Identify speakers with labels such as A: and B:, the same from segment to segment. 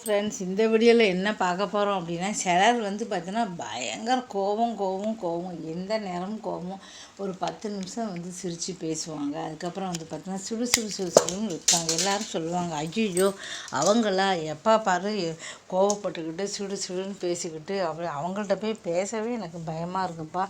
A: Friends இந்த வீடியோவில் என்ன பார்க்க போகிறோம் அப்படின்னா சிலர் வந்து பார்த்தீங்கன்னா பயங்கர கோபம் கோபம் கோபம். எந்த நேரமும் கோபம்? ஒரு பத்து நிமிஷம் வந்து சிரித்து பேசுவாங்க. அதுக்கப்புறம் வந்து பார்த்தீங்கன்னா சுடு சுடு சுடு சுடுன்னு இருக்காங்க. எல்லாரும் சொல்லுவாங்க ஐயோ அவங்களா எப்போ பாரு கோவப்பட்டுக்கிட்டு சுடு சுடுன்னு பேசிக்கிட்டு அப்படி அவங்கள்ட்ட போய் பேசவே எனக்கு பயமாக இருக்குப்பா.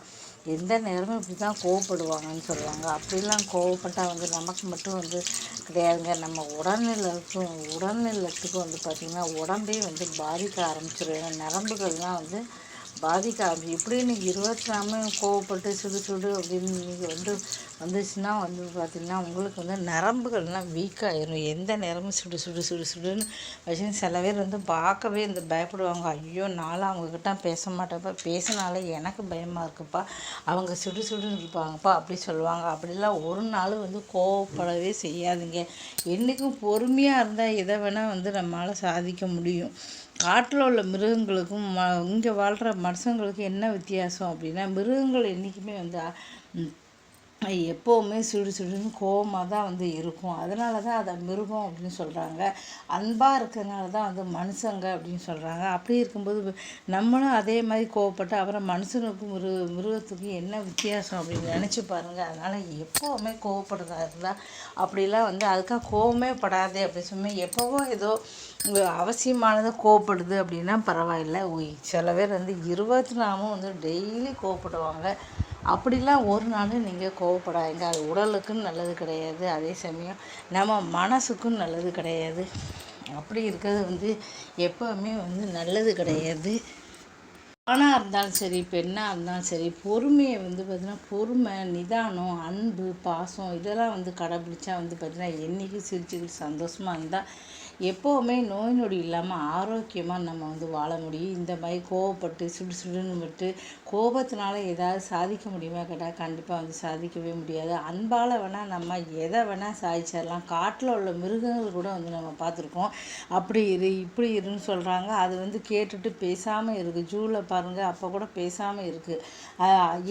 A: எந்த நேரமும் இப்படி தான் கோவப்படுவாங்கன்னு சொல்லுவாங்க. அப்படிலாம் கோவப்பட்டால் வந்து நமக்கு மட்டும் வந்து கிடையாதுங்க. நம்ம உடல்நிலைக்கும் உடல்நிலத்துக்கும் வந்து பார்த்திங்கன்னா உடம்பே வந்து பாதிக்க ஆரம்பிச்சிடும் ஏன்னா நரம்புகள்லாம் வந்து பாதிக்காது ஆரம்பிச்சு இப்படி நீங்கள் இருபத்தி கோவப்பட்டு சுடு சுடு அப்படின்னு நீங்கள் வந்து வந்துச்சுன்னா வந்து பார்த்திங்கன்னா உங்களுக்கு வந்து நரம்புகள்லாம் வீக் ஆயிரும். எந்த நேரமும் சுடு சுடு சுடு சுடுன்னு வச்சு சில பேர் வந்து பார்க்கவே இந்த பயப்படுவாங்க. ஐயோ நாளாக அவங்கக்கிட்ட பேச மாட்டேப்பா பேசினாலே எனக்கு பயமாக இருக்குப்பா. அவங்க சுடு சுடுன்னு இருப்பாங்கப்பா அப்படி சொல்லுவாங்க. அப்படிலாம் ஒரு நாள் வந்து கோவப்படவே செய்யாதுங்க. என்றைக்கும் பொறுமையாக இருந்தால் எதை வேணால் வந்து நம்மளால் சாதிக்க முடியும். காட்டில் உள்ள மிருகங்களுக்கும் ம இங்கே வாழ்கிற மனுஷங்களுக்கும் என்ன வித்தியாசம் அப்படின்னா மிருகங்கள் என்றைக்குமே வந்து எப்போவுமே சுடு சுடுன்னு கோவமாக தான் வந்து இருக்கும். அதனால தான் அதை மிருகம் அப்படின்னு சொல்கிறாங்க அன்பாக இருக்கிறதுனால தான் வந்து மனுஷங்க அப்படின்னு சொல்கிறாங்க அப்படி இருக்கும்போது நம்மளும் அதே மாதிரி கோவப்பட்டு அப்புறம் மனுஷனுக்கும் மிரு மிருகத்துக்கும் என்ன வித்தியாசம் அப்படின்னு நினச்சி பாருங்கள் அதனால் எப்போவுமே கோவப்படுறதா இருந்தால் அப்படிலாம் வந்து அதுக்காக கோவமே படாதே அப்படின்னு சொல்லி எப்போவோ ஏதோ அவசியமானதை கோவப்படுது அப்படின்னா பரவாயில்ல. சில பேர் வந்து இருபத்தி நாலும் வந்து டெய்லி கோவப்படுவாங்க. அப்படிலாம் ஒரு நாள் நீங்கள் கோவப்படாதீங்க. அது உடலுக்கும் நல்லது கிடையாது. அதே சமயம் நம்ம மனசுக்கும் நல்லது கிடையாது. அப்படி இருக்கிறது வந்து எப்போவுமே வந்து நல்லது கிடையாது. ஆணாக இருந்தாலும் சரி பெண்ணாக இருந்தாலும் சரி பொறுமையை வந்து பார்த்திங்கன்னா பொறுமை நிதானம் அன்பு பாசம் இதெல்லாம் வந்து கடைப்பிடிச்சா வந்து பார்த்திங்கன்னா என்றைக்கும் சிரிச்சுக்கிட்டு சந்தோஷமாக இருந்தால் எப்போவுமே நோய் நொடி இல்லாமல் ஆரோக்கியமாக நம்ம வந்து வாழ முடியும். இந்த மாதிரி கோவப்பட்டு சுடு சுடுன்னு விட்டு கோபத்தினால ஏதாவது சாதிக்க முடியுமா கேட்டால் கண்டிப்பாக வந்து சாதிக்கவே முடியாது. அன்பால் வேணால் நம்ம எதை வேணால் சாதிச்சிடலாம். காட்டில் உள்ள மிருகங்கள் கூட வந்து நம்ம பார்த்துருக்கோம். அப்படி இரு இப்படி இருன்னு சொல்கிறாங்க அது வந்து கேட்டுட்டு பேசாமல் இருக்குது ஜூவில் பாருங்கள் அப்போ கூட பேசாமல் இருக்குது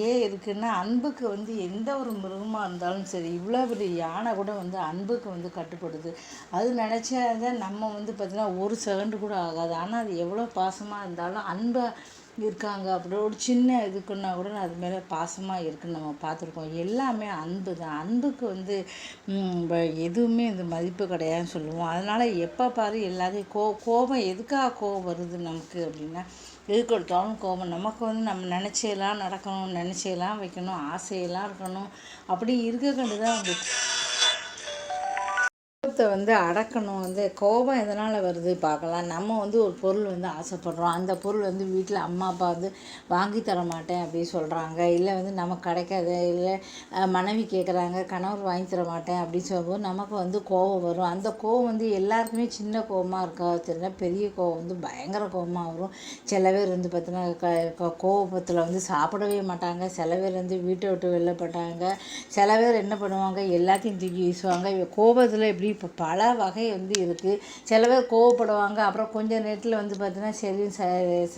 A: ஏன் இருக்குன்னா அன்புக்கு வந்து எந்த ஒரு மிருகமாக இருந்தாலும் சரி இவ்வளோ பெரிய யானை கூட வந்து அன்புக்கு வந்து கட்டுப்படுது. அது நினச்சா நம்ம வந்து பார்த்திங்கன்னா ஒரு செகண்டு கூட ஆகாது. ஆனால் அது எவ்வளோ பாசமாக இருந்தாலும் அன்பாக இருக்காங்க அப்படி ஒரு சின்ன இதுக்குன்னா கூட அது மேலே பாசமாக இருக்குன்னு நம்ம பார்த்துருக்கோம். எல்லாமே அன்பு தான். அன்புக்கு வந்து எதுவுமே இந்த மதிப்பு கிடையாதுன்னு சொல்லுவோம். அதனால் எப்போ பாரு எல்லாத்தையும் கோ கோபம் எதுக்காக கோபம் வருது நமக்கு அப்படின்னா எதுக்கு எடுத்தாலும் கோபம். நமக்கு வந்து நம்ம நினச்சையெல்லாம் நடக்கணும் நினச்சையெல்லாம் வைக்கணும் ஆசையெல்லாம் இருக்கணும். அப்படி இருக்க கண்டு தான் கோபத்தை வந்து அடக்கணும் வந்து கோபம் எதனால் வருது பார்க்கலாம். நம்ம வந்து ஒரு பொருள் வந்து ஆசைப்படுறோம். அந்த பொருள் வந்து வீட்டில் அம்மா அப்பா வந்து வாங்கி தர மாட்டேன் அப்படின்னு சொல்கிறாங்க இல்லை வந்து நமக்கு கிடைக்காது. இல்லை மனைவி கேட்குறாங்க கணவர் வாங்கி தர மாட்டேன் அப்படின்னு சொல்லும்போது நமக்கு வந்து கோபம் வரும். அந்த கோபம் வந்து எல்லாருக்குமே சின்ன கோபமாக இருக்கா? தெரியல பெரிய கோபம் வந்து பயங்கர கோபமாக வரும். சில பேர் வந்து பார்த்தீங்கன்னா கோபத்தில் வந்து சாப்பிடவே மாட்டாங்க. சில பேர் வந்து வீட்டை விட்டு வெளில சில பேர் என்ன பண்ணுவாங்க? எல்லாத்தையும் தூக்கி வீசுவாங்க. கோபத்தில் எப்படி இப்போ பல வகை வந்து இருக்குது சில பேர் கோவப்படுவாங்க. அப்புறம் கொஞ்சம் நேரத்தில் வந்து பார்த்தீங்கன்னா சரி ச ச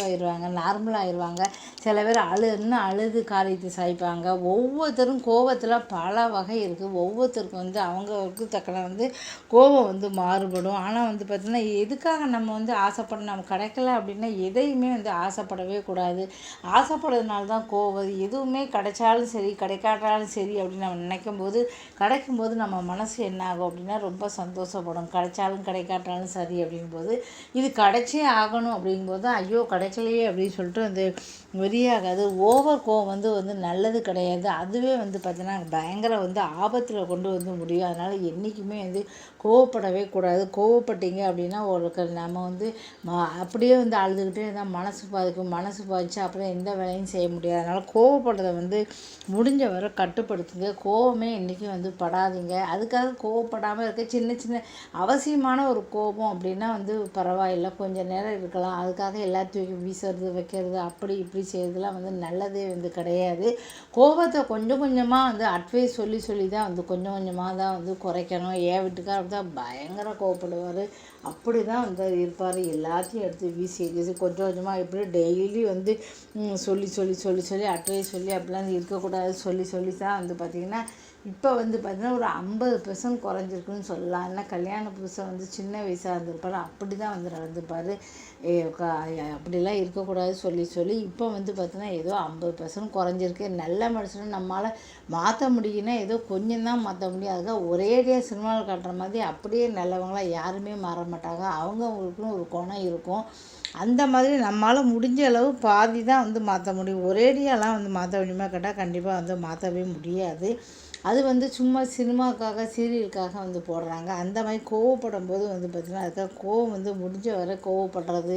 A: ஆயிடுவாங்க நார்மல் ஆயிடுவாங்க சில பேர் அழு இன்னும் அழுது காரியத்தை சாய்ப்பாங்க. ஒவ்வொருத்தரும் கோபத்தில் பல வகை இருக்குது ஒவ்வொருத்தருக்கும் வந்து அவங்களுக்கு தக்கன வந்து கோபம் வந்து மாறுபடும். ஆனால் வந்து பார்த்திங்கன்னா எதுக்காக நம்ம வந்து ஆசைப்பட நம்ம கிடைக்கல அப்படின்னா எதையுமே வந்து ஆசைப்படவே கூடாது. ஆசைப்படுறதுனால தான் கோபம் எதுவுமே கிடைச்சாலும் சரி கிடைக்காட்டாலும் சரி அப்படின்னு நம்ம நினைக்கும் போது கிடைக்கும்போது நம்ம மனசு என்ன ஆகும் அப்படின்னா அப்படின்னா ரொம்ப சந்தோஷப்படும். கிடைச்சாலும் கிடைக்காட்டாலும் சரி அப்படிங்கும்போது இது கிடைச்சே ஆகணும் அப்படிங்கும்போது ஐயோ கிடைக்கலையே அப்படின்னு சொல்லிட்டு வந்து வெறியாகாது. ஓவர் கோவம் வந்து வந்து நல்லது கிடையாது. அதுவே வந்து பார்த்திங்கன்னா பயங்கர வந்து ஆபத்தில் கொண்டு வந்து முடியும். அதனால் என்றைக்குமே வந்து கோவப்படவே கூடாது. கோவப்பட்டீங்க அப்படின்னா ஒரு நம்ம வந்து அப்படியே வந்து அழுதுகிட்டே இருந்தால் மனசு பாதிக்கும். மனசு பாதிச்சு அப்புறம் எந்த வேலையும் செய்ய முடியாது. அதனால் கோவப்படுறதை வந்து முடிஞ்ச வரை கட்டுப்படுத்துங்க. கோவமே என்றைக்கும் வந்து படாதீங்க. அதுக்காக கோவப்படாமல் இல்லாமல் இருக்க. சின்ன சின்ன அவசியமான ஒரு கோபம் அப்படின்னா வந்து பரவாயில்ல. கொஞ்சம் நேரம் இருக்கலாம். அதுக்காக எல்லாத்தையும் வீசுறது வைக்கிறது அப்படி இப்படி செய்கிறதுலாம் வந்து நல்லதே வந்து கிடையாது. கோபத்தை கொஞ்சம் கொஞ்சமாக வந்து அட்வைஸ் சொல்லி சொல்லி தான் வந்து கொஞ்சம் கொஞ்சமாக தான் வந்து குறைக்கணும். ஏன் வீட்டுக்காரர் தான் பயங்கர கோவப்படுவார். அப்படி தான் வந்து இருப்பார். எல்லாத்தையும் எடுத்து வீசி வீசி கொஞ்சம் கொஞ்சமாக எப்படி டெய்லி வந்து சொல்லி சொல்லி சொல்லி சொல்லி அட்வைஸ் சொல்லி அப்படிலாம் இருக்கக்கூடாது. சொல்லி சொல்லி தான் வந்து பார்த்திங்கன்னா இப்போ வந்து பார்த்தீங்கன்னா ஒரு ஐம்பது பெர்சன்ட் குறைஞ்சிருக்குன்னு சொல்லலாம். ஏன்னா கல்யாண புதுசாக வந்து சின்ன வயசாக இருந்திருப்பாரு. அப்படி தான் வந்து நடந்துப்பார். அப்படிலாம் இருக்கக்கூடாது சொல்லி சொல்லி இப்போ வந்து பார்த்தீங்கன்னா ஏதோ ஐம்பது பெர்சன்ட் குறைஞ்சிருக்கு. நல்ல மனுஷனை நம்மளால் மாற்ற முடியும்னா ஏதோ கொஞ்சம் தான் மாற்ற முடியும். அதுக்காக ஒரேடியாக சினிமாவில் காட்டுற மாதிரி அப்படியே நல்லவங்களாம் யாருமே மாற மாட்டாங்க. அவங்கவுங்களுக்குன்னு ஒரு குணம் இருக்கும். அந்த மாதிரி நம்மளால் முடிஞ்ச அளவு பாதி தான் வந்து மாற்ற முடியும். ஒரேடியாலாம் வந்து மாற்ற முடியுமா? கேட்டால் கண்டிப்பாக வந்து மாற்றவே முடியாது. அது வந்து சும்மா சினிமாக்காக சீரியலுக்காக வந்து போடுறாங்க. அந்த மாதிரி கோவப்படும் போது வந்து பார்த்திங்கன்னா அதுக்காக கோவம் வந்து முடிஞ்ச வரை கோவப்படுறது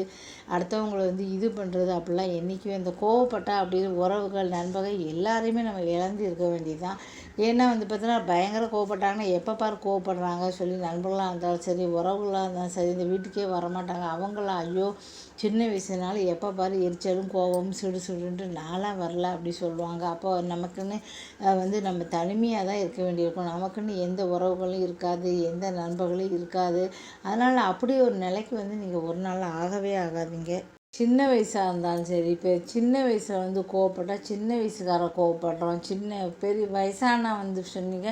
A: அடுத்தவங்களை வந்து இது பண்ணுறது அப்படிலாம் என்றைக்குமே இந்த கோவப்பட்டால் அப்படின்னு உறவுகள் நண்பர்கள் எல்லாரையுமே நம்ம இழந்து இருக்க வேண்டியது தான் ஏன்னா வந்து பார்த்தீங்கன்னா பயங்கர கோவப்பட்டாங்கன்னா எப்போ பார் கோவப்படுறாங்க சொல்லி நண்பர்களாக இருந்தாலும் சரி உறவுகளாக இருந்தாலும் சரி இந்த வீட்டுக்கே வரமாட்டாங்க. அவங்களாம் ஐயோ சின்ன வயசுனால எப்போ பார் எரிச்சலும் கோபம் சுடு சுடுன்ட்டு நாளாக வரல அப்படி சொல்லுவாங்க. அப்போ நமக்குன்னு வந்து நம்ம தனிமையாக தான் இருக்க வேண்டியிருக்கும். நமக்குன்னு எந்த உறவுகளும் இருக்காது எந்த நண்பர்களும் இருக்காது. அதனால் அப்படி ஒரு நிலைக்கு வந்து நீங்கள் ஒரு நாள் ஆகவே ஆகாதீங்க. சின்ன வயசாக இருந்தாலும் சரி இப்போ சின்ன வயசில் வந்து கோவப்பட்டால் சின்ன வயசுக்கார கோவப்படுறோம் சின்ன பெரிய வயசானா வந்து சொன்னீங்க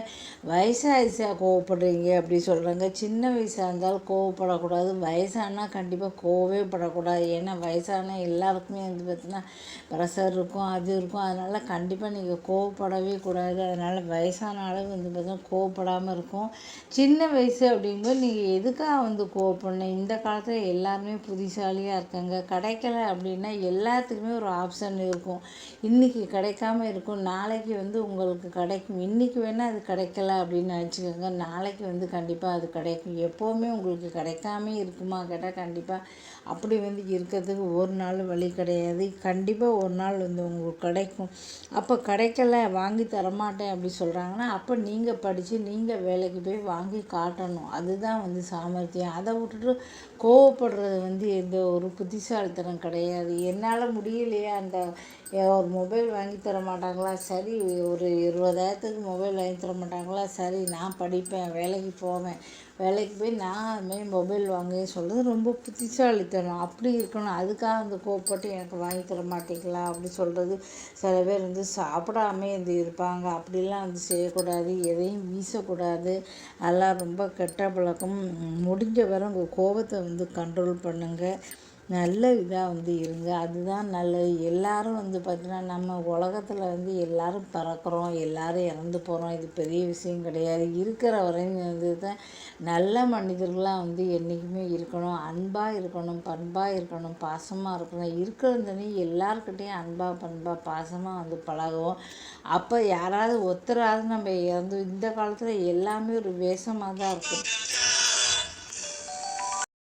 A: வயசாகிடுச்சா கோவப்படுறீங்க அப்படி சொல்கிறாங்க சின்ன வயசாக இருந்தாலும் கோவப்படக்கூடாது. வயசானா கண்டிப்பாக கோவே படக்கூடாது. ஏன்னா வயசான எல்லாருக்குமே வந்து பார்த்திங்கன்னா ப்ரெஷர் இருக்கும் அது இருக்கும். அதனால் கண்டிப்பாக நீங்கள் கோவப்படவே கூடாது. அதனால் வயசான அளவு வந்து பார்த்திங்கன்னா கோவப்படாமல் இருக்கும். சின்ன வயசு அப்படிங்கும்போது நீங்கள் எதுக்காக வந்து கோவப்படணும்? இந்த காலத்தில் எல்லாருமே புத்திசாலியாக இருக்காங்க. கடை கிடைக்கல அப்படின்னா எல்லாத்துக்குமே ஒரு ஆப்ஷன் இருக்கும். இன்றைக்கி கிடைக்காம இருக்கும். நாளைக்கு வந்து உங்களுக்கு கிடைக்கும். இன்றைக்கி வேணால் அது கிடைக்கல அப்படின்னு நினச்சிக்கோங்க. நாளைக்கு வந்து கண்டிப்பாக அது கிடைக்கும். எப்போவுமே உங்களுக்கு கிடைக்காம இருக்குமா கேட்டால் கண்டிப்பாக அப்படி வந்து இருக்கிறதுக்கு ஒரு நாள் வழி கிடையாது. கண்டிப்பாக ஒரு நாள் வந்து உங்களுக்கு கிடைக்கும். அப்போ கிடைக்கல வாங்கி தரமாட்டேன் அப்படி சொல்கிறாங்கன்னா அப்போ நீங்கள் படித்து நீங்கள் வேலைக்கு போய் வாங்கி காட்டணும். அதுதான் வந்து சாமர்த்தியம். அதை விட்டுட்டு கோவப்படுறது வந்து எந்த ஒரு புத்திசாலித்தனம் கிடையாது. என்னால் முடியலையா அந்த ஒரு மொபைல் வாங்கி தர மாட்டாங்களா? சரி ஒரு இருபதாயிரத்துக்கு மொபைல் வாங்கி தர மாட்டாங்களா? சரி நான் படிப்பேன் வேலைக்கு போவேன். வேலைக்கு போய் நான் அதுமாரி மொபைல் வாங்கி சொல்கிறது ரொம்ப புத்திசாலித்தனம். அப்படி இருக்கணும். அதுக்காக அந்த கோப்பட்டு எனக்கு வாங்கி தர மாட்டீங்களா? அப்படி சொல்கிறது சில பேர் வந்து சாப்பிடாமே இருந்து இருப்பாங்க. அப்படிலாம் வந்து செய்யக்கூடாது. எதையும் வீசக்கூடாது. அதெல்லாம் ரொம்ப கெட்ட பழக்கம். முடிஞ்ச வரை உங்கள் கோபத்தை வந்து கண்ட்ரோல் பண்ணுங்கள் நல்ல இதாக வந்து இருங்க. அதுதான் நல்லது. எல்லோரும் வந்து பார்த்திங்கன்னா நம்ம உலகத்தில் வந்து எல்லோரும் பிறக்கிறோம் எல்லோரும் இறந்து போகிறோம் இது பெரிய விஷயம் கிடையாது. இருக்கிற வரையும் வந்து தான் நல்ல மனிதர்களாக வந்து என்றைக்குமே இருக்கணும். அன்பாக இருக்கணும் பண்பாக இருக்கணும் பாசமாக இருக்கணும். இருக்கிறதுனே எல்லாருக்கிட்டேயும் அன்பாக பண்பாக பாசமாக வந்து பழகுவோம். அப்போ யாராவது ஒருத்தராவது நம்ம இறந்து இந்த காலத்தில் எல்லாமே ஒரு வேஷமாக தான் இருக்கும்.